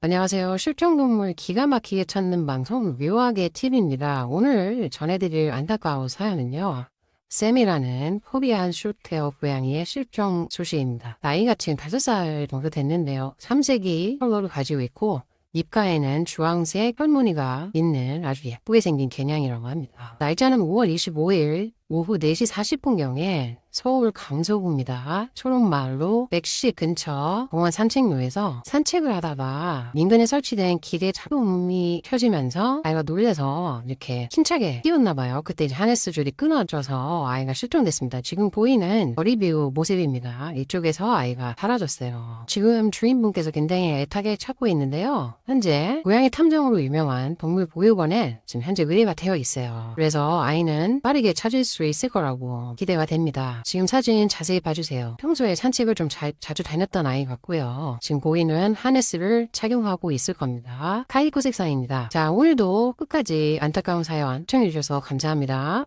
안녕하세요. 실종동물 기가 막히게 찾는 방송 묘하게 TV입니다. 오늘 전해드릴 안타까운 사연은요. 쌤이라는 포비안 슈테어 고양이의 실종 소식입니다. 나이가 지금 5살 정도 됐는데요. 3세기 컬러를 가지고 있고 입가에는 주황색 혈무늬가 있는 아주 예쁘게 생긴 개냥이라고 합니다. 날짜는 5월 25일 오후 4시 40분경에 서울 강서구입니다. 초록마을로 맥시 근처 공원 산책로에서 산책을 하다가 인근에 설치된 기계 작동음이 켜지면서 아이가 놀래서 이렇게 힘차게 뛰었나 봐요. 그때 이제 하네스 줄이 끊어져서 아이가 실종됐습니다. 지금 보이는 머리비우 모습입니다. 이쪽에서 아이가 사라졌어요. 지금 주인분께서 굉장히 애타게 찾고 있는데요. 현재 고양이 탐정으로 유명한 동물 보육원에 지금 현재 의뢰가 되어 있어요. 그래서 아이는 빠르게 찾을 수 있을 거라고 기대가 됩니다. 지금 사진 자세히 봐주세요. 평소에 산책을 좀 자, 자주 다녔던 아이 같고요. 지금 고인은 하네스를 착용하고 있을 겁니다. 카이코 색상입니다. 자, 오늘도 끝까지 안타까운 사연 시청해주셔서 감사합니다.